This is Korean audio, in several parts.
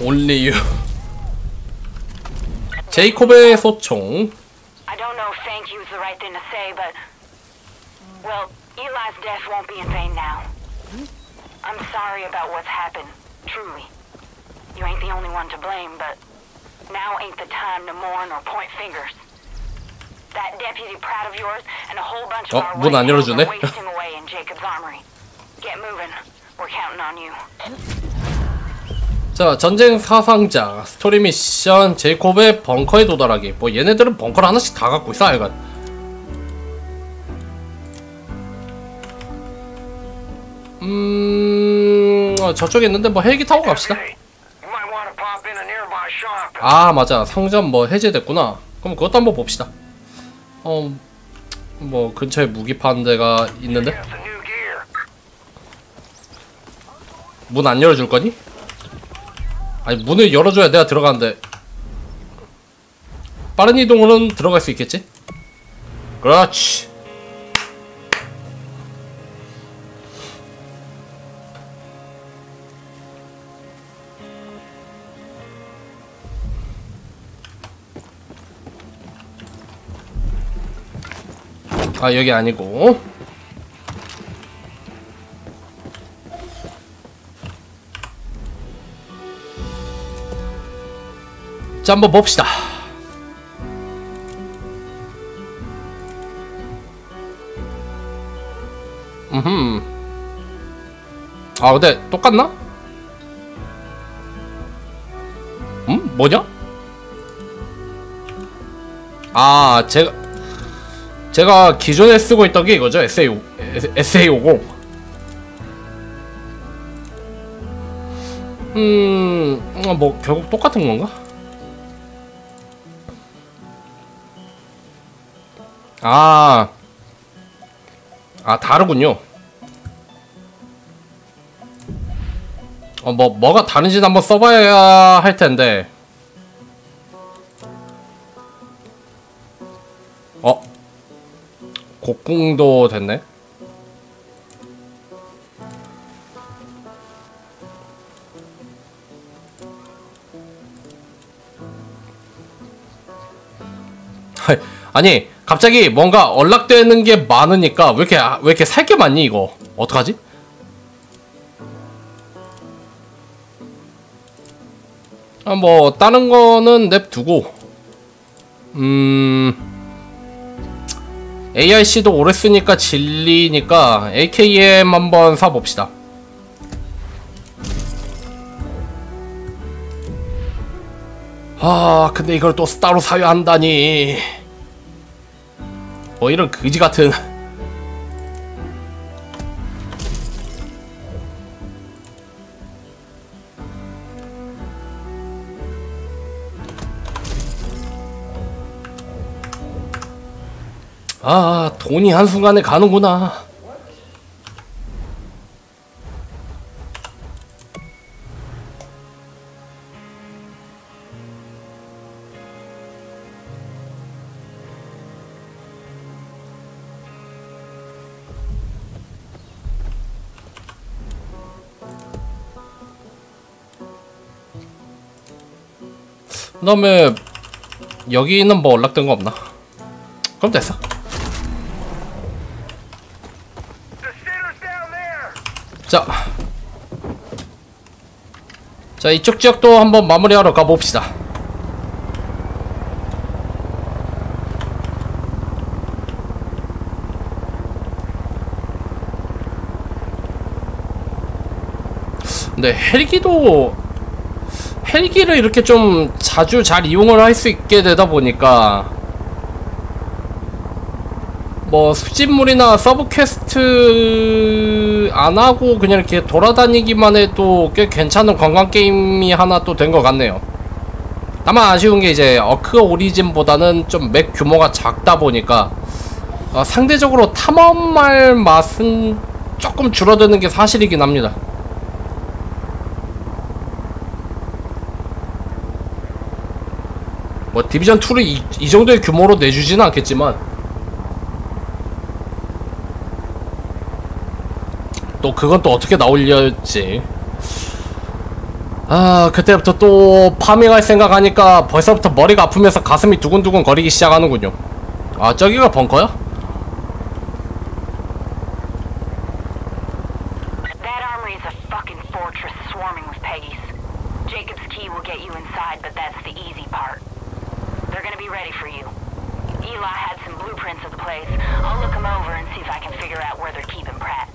Only you. 제이콥의 소총. I don't know if thank you is the right thing to say, but. Well, Eli's death won't be in vain now. I'm sorry about what's happened, truly. You ain't the only one to blame, but now ain't the time to mourn or point fingers. That deputy Pratt of yours and a whole bunch of 어, our 문안 white tails 열어주네. are wasting away in Jacob's armory. Get moving. We're counting on you. 자, 전쟁 사상자, 스토리 미션, 제이콥의 벙커에 도달하기. 뭐 얘네들은 벙커를 하나씩 다 갖고 있어, 하여간. 음, 어, 저쪽에 있는데 뭐 헬기 타고 갑시다. 아, 맞아. 상점 뭐 해제됐구나. 그럼 그것도 한번 봅시다. 어, 뭐 근처에 무기 파는 데가 있는데? 문 안 열어줄 거니? 아니 문을 열어줘야 내가 들어가는데. 빠른 이동으로는 들어갈 수 있겠지? 그렇지. 아 여기 아니고 자 한번 봅시다 음흠 아 근데 똑같나? 음? 뭐냐? 아 제가 제가 기존에 쓰고 있던 게 이거죠 SA5 SA50 음, 어, 뭐 결국 똑같은 건가? 아, 아 다르군요. 어, 뭐 뭐가 다른지 한번 써봐야 할 텐데. 어, 곡궁도 됐네. 아니 갑자기 뭔가 언락되는 게 많으니까 왜 이렇게 왜 이렇게 살 게 많니 이거 어떡하지? 아 뭐 다른 거는 냅두고 음 ARC도 오래 쓰니까 질리니까 AKM 한번 사봅시다 아 근데 이걸 또 따로 사야 한다니. 뭐 이런 그지 같은. 아 돈이 한순간에 가는구나 다음에 여기는 뭐 연락된 거 없나? 그럼 됐어. 자. 자, 이쪽 지역도 한번 마무리하러 가봅시다. 근데 헬기도 헬기를 이렇게 좀 자주 잘 이용을 할 수 있게 되다 보니까 뭐 수집물이나 서브 퀘스트 안 하고 그냥 이렇게 돌아다니기만 해도 꽤 괜찮은 관광 게임이 하나 또 된 것 같네요. 다만 아쉬운 게 이제 어크 오리진보다는 좀 맥 규모가 작다 보니까 어, 상대적으로 탐험할 맛은 조금 줄어드는 게 사실이긴 합니다. 뭐 디비전 2를 이, 이 정도의 규모로 내주지는 않겠지만 또 그건 또 어떻게 나올려지 아 그때부터 또 파밍할 생각하니까 벌써부터 머리가 아프면서 가슴이 두근두근 거리기 시작하는군요 아 저기가 벙커야? Jacob's key will get you inside, but that's the easy part. They're gonna be ready for you. Eli had some blueprints of the place. I'll look them over and see if I can figure out where they're keeping Pratt.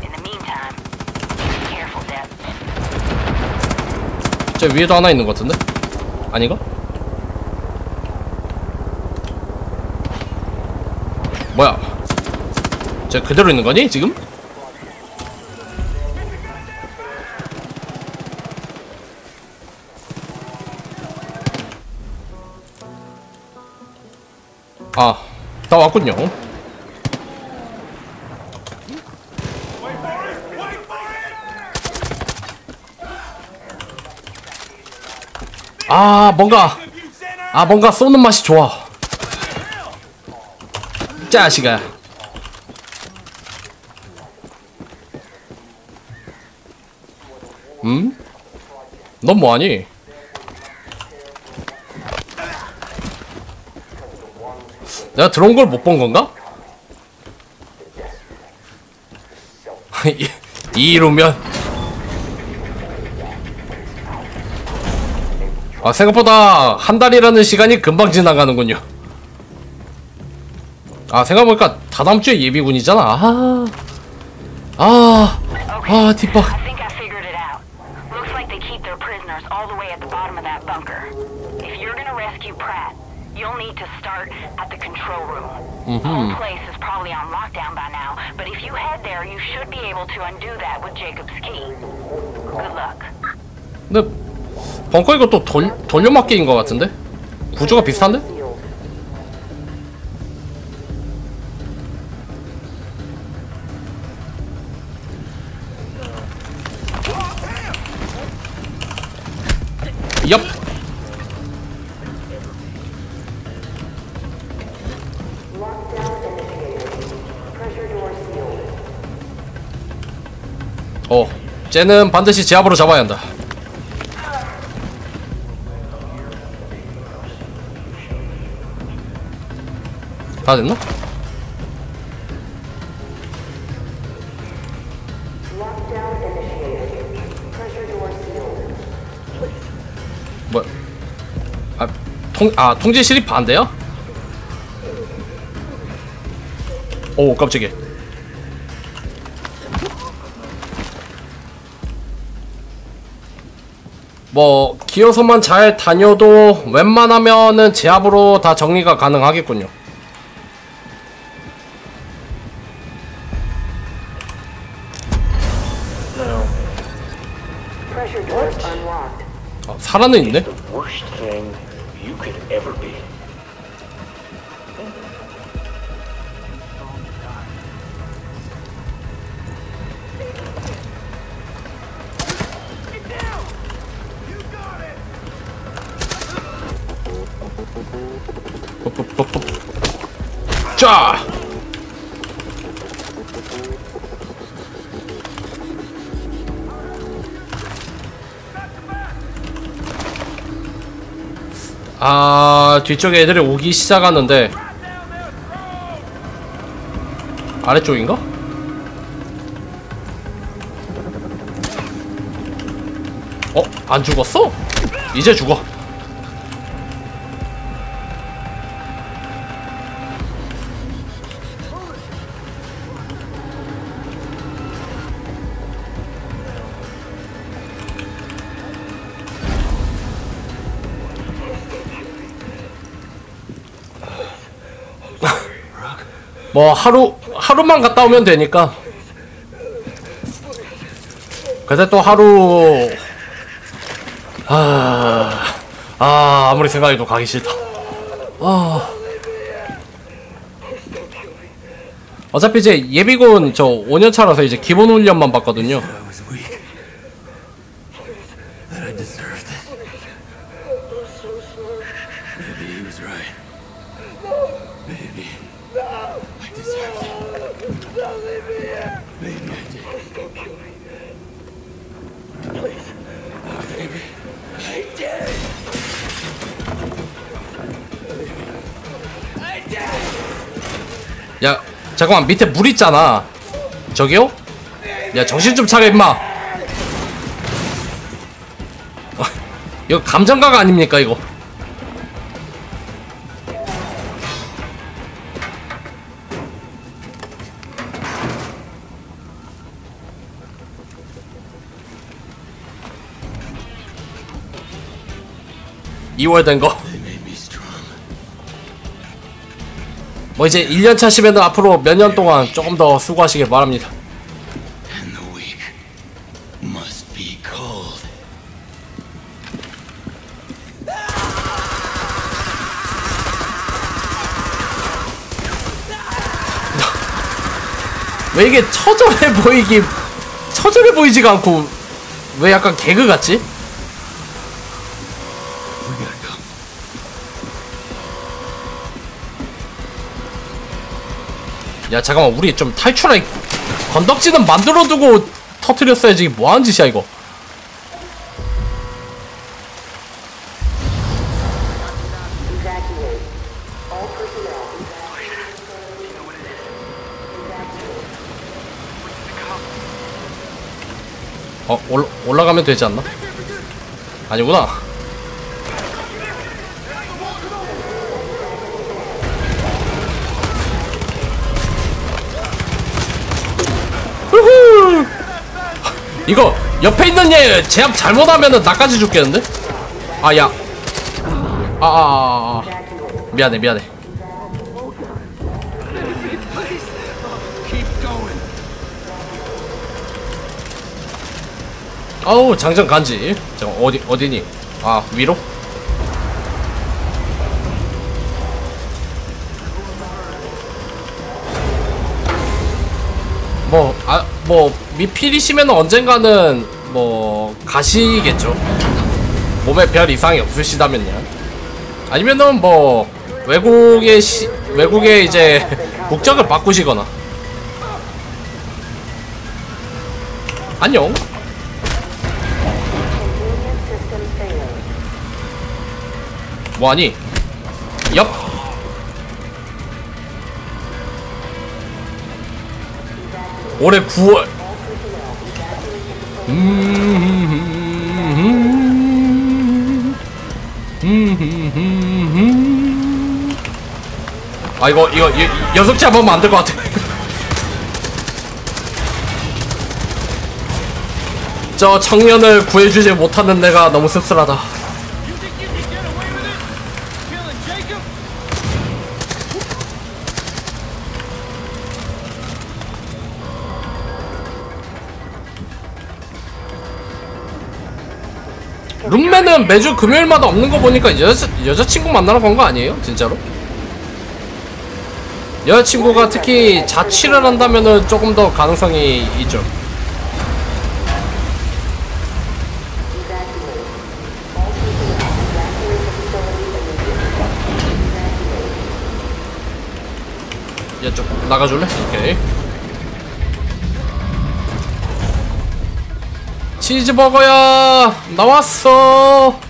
In the meantime, be careful, Deb. 저 위에도 하나 있는 것 같은데? 아닌가? 뭐야 저 그대로 있는 거니 지금? 다 왔군요. 아, 뭔가 아, 뭔가 쏘는 맛이 좋아. 짜식아. 음? 넌 뭐하니? 내가 들어온 걸 못 본 건가? 이- 이루면. 아 생각보다 한 달이라는 시간이 금방 지나가는군요. 아 생각해보니까 다다음 주에 예비군이잖아. 아, 아, 아 뒷박 start at the control room. The whole place is probably on lockdown by now, but if you head there, you should be able to undo that with Jacob's key. Good luck. 근데 벙커 이거 또 돌, 돌려막기인 것 같은데? 구조가 비슷한데? 얍! 어, 쟤는 반드시 제압으로 잡아야 한다. 다 됐나? 뭐? 아, 통, 아, 통제 실입 반대야? 오, 깜짝이야. 뭐, 기어서만 잘 다녀도 웬만하면은 제압으로 다 정리가 가능하겠군요. 아, 살아는 있네? 자! 아, 뒤쪽에 애들이 오기 시작하는데 아래쪽인가? 어? 안 죽었어? 이제 죽어 뭐 하루 하루만 갔다 오면 되니까. 근데 또 하루 아, 아 아무리 생각해도 가기 싫다. 아. 어차피 이제 예비군 저 5년 차라서 이제 기본 훈련만 받거든요. No! I deserve it. No, leave me here. Leave me. Don't kill me. Please. Oh, baby. I did it. I did it. 야, 잠깐만 밑에 물 있잖아. 저기요? 야, 정신 좀 차려 임마. 이거 감정가가 아닙니까 이거? 이월 된 거. 뭐 이제 1년 차 시면 앞으로 몇 년 동안 조금 더 수고하시길 바랍니다. 왜 이게 처절해 보이기 처절해 보이지가 않고 왜 약간 개그 같지? 야 잠깐만 우리 좀 탈출할 건덕지는 만들어두고 터트렸어야지 뭐하는 짓이야 이거. 어 올, 올라가면 되지 않나? 아니구나 이거 옆에 있는 얘 제압 잘못하면은 나까지 죽겠는데? 아야. 아아 아 아, 아. 미안해 미안해. 아우 장전 간지. 잠깐 어디 어디니? 아 위로 뭐아뭐 미필이시면 언젠가는 뭐 가시겠죠 몸에 별 이상이 없으시다면요 아니면은 뭐 외국의 시, 외국의 이제 국적을 바꾸시거나 안녕. 뭐하니? 엽. 올해 9월. 아 이거 이거 이- 여섯 잡으면 안될 것 같아. 저 청년을 구해주지 못하는 내가 너무 씁쓸하다. 룸메는 매주 금요일마다 없는 거 보니까 여자, 여자친구 만나러 간 거 아니에요? 진짜로? 여자친구가 특히 자취를 한다면은 조금 더 가능성이 있죠. 좀 나가줄래? 오케이. 치즈버거야 나왔어.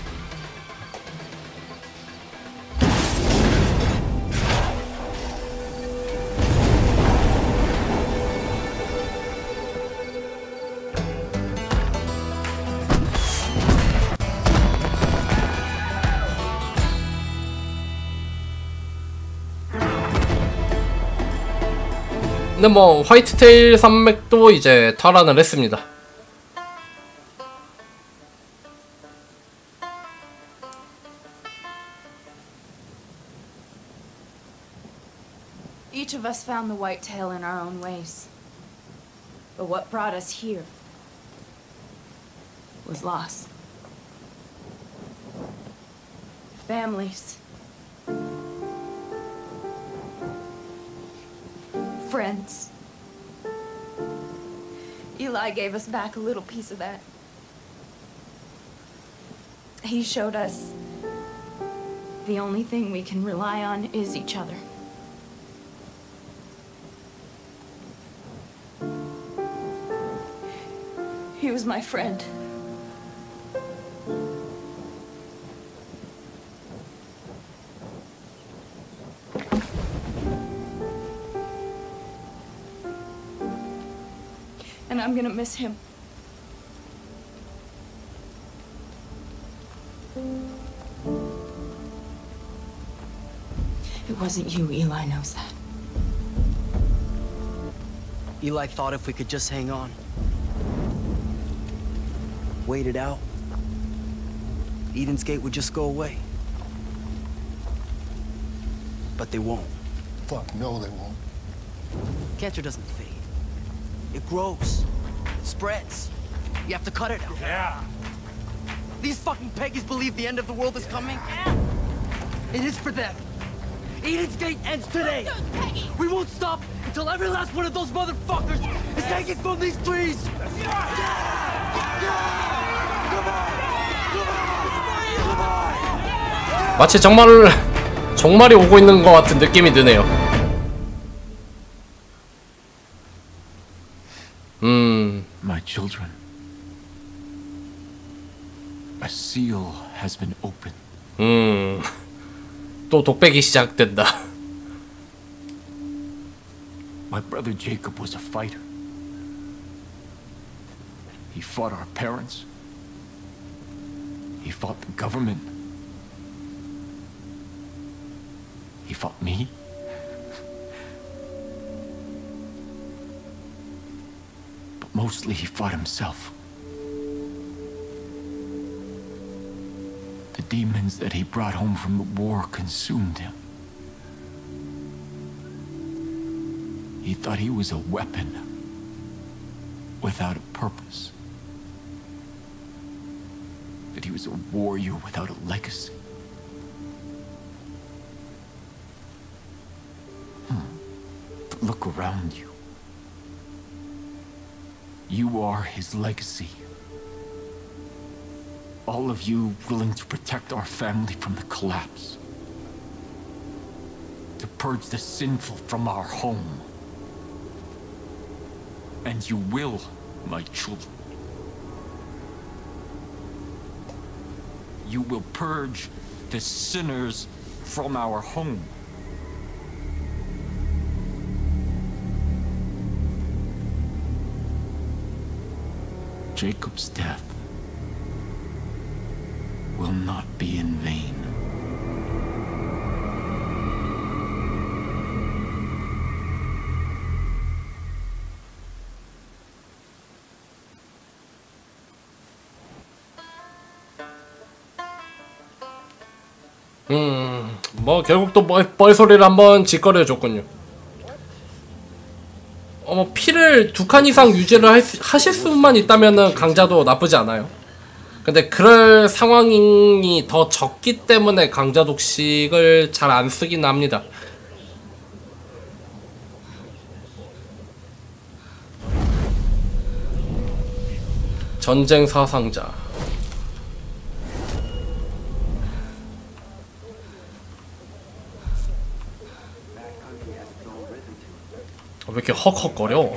근데 뭐 화이트테일 산맥도 이제 탈환을 했습니다. Of us found the whitetail in our own ways. But what brought us here was loss. Families. Friends. Eli gave us back a little piece of that. He showed us the only thing we can rely on is each other. He was my friend. And I'm gonna miss him. It wasn't you, Eli knows that. Eli thought if we could just hang on, Wait it out. Eden's Gate would just go away. But they won't. Fuck, no, they won't. Cancer doesn't fade. It grows. It spreads. You have to cut it out. Yeah. These fucking peggies believe the end of the world is coming. Yeah. It is for them. Eden's Gate ends today. We won't stop until every last one of those motherfuckers is taken from these trees. 마치 정말 정말이 오고 있는 것 같은 느낌이 드네요. 음, My children. A seal has been opened. 음, 또 독백이 시작된다. My brother Jacob was a fighter. He fought our parents. He fought the government. He fought me. But mostly he fought himself. The demons that he brought home from the war consumed him. He thought he was a weapon without a purpose. He was a warrior without a legacy. Hmm. Look around you. You are his legacy. All of you willing to protect our family from the collapse. To purge the sinful from our home. And you will, my children. You will purge the sinners from our home. Jacob's death will not be in vain. 음, 뭐 결국 또 뻘, 뻘소리를 한번 짓거려 줬군요. 어머 피를 두 칸 이상 유지를 할 수- 하실 수만 있다면은 강자도 나쁘지 않아요. 근데 그럴 상황이 더 적기 때문에 강자 독식을 잘 안 쓰긴 합니다. 전쟁 사상자. 왜 이렇게 헉헉거려?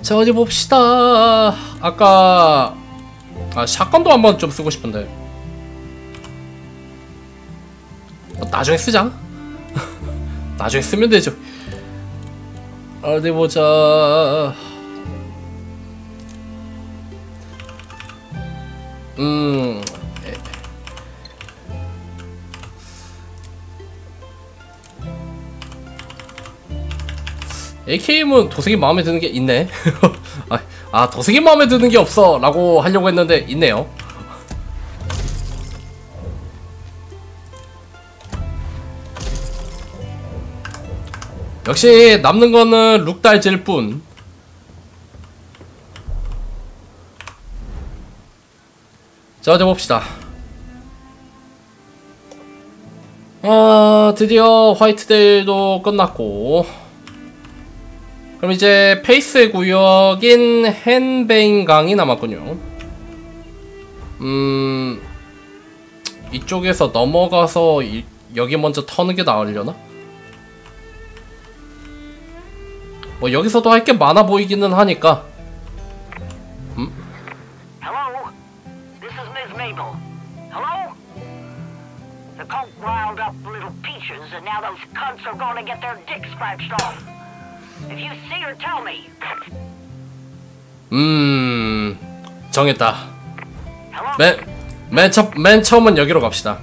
자 어디 봅시다. 아까 아 샷건도 한번 좀 쓰고 싶은데. 뭐, 나중에 쓰자. 나중에 쓰면 되죠. 어디 보자. 음. AKM은 도색이 마음에 드는 게 있네. 아, 아, 도색이 마음에 드는 게 없어. 라고 하려고 했는데, 있네요. 역시 남는 거는 룩달질 뿐. 자, 어디 봅시다. 아, 드디어 화이트데이도 끝났고. 그럼 이제 페이스 구역인 헨베인강이 남았군요. 음, 이쪽에서 넘어가서 이, 여기 먼저 터는 게 나으려나? 뭐 여기서도 할 게 많아 보이기는 하니까 Hello? This is Ms. Mabel. Hello? The cult riled up little peaches, and now those cunts are gonna get their dicks scratched off. If you see her, tell me. 음 정했다? 맨, 맨, 첫, 맨 처음은 여기로 갑시다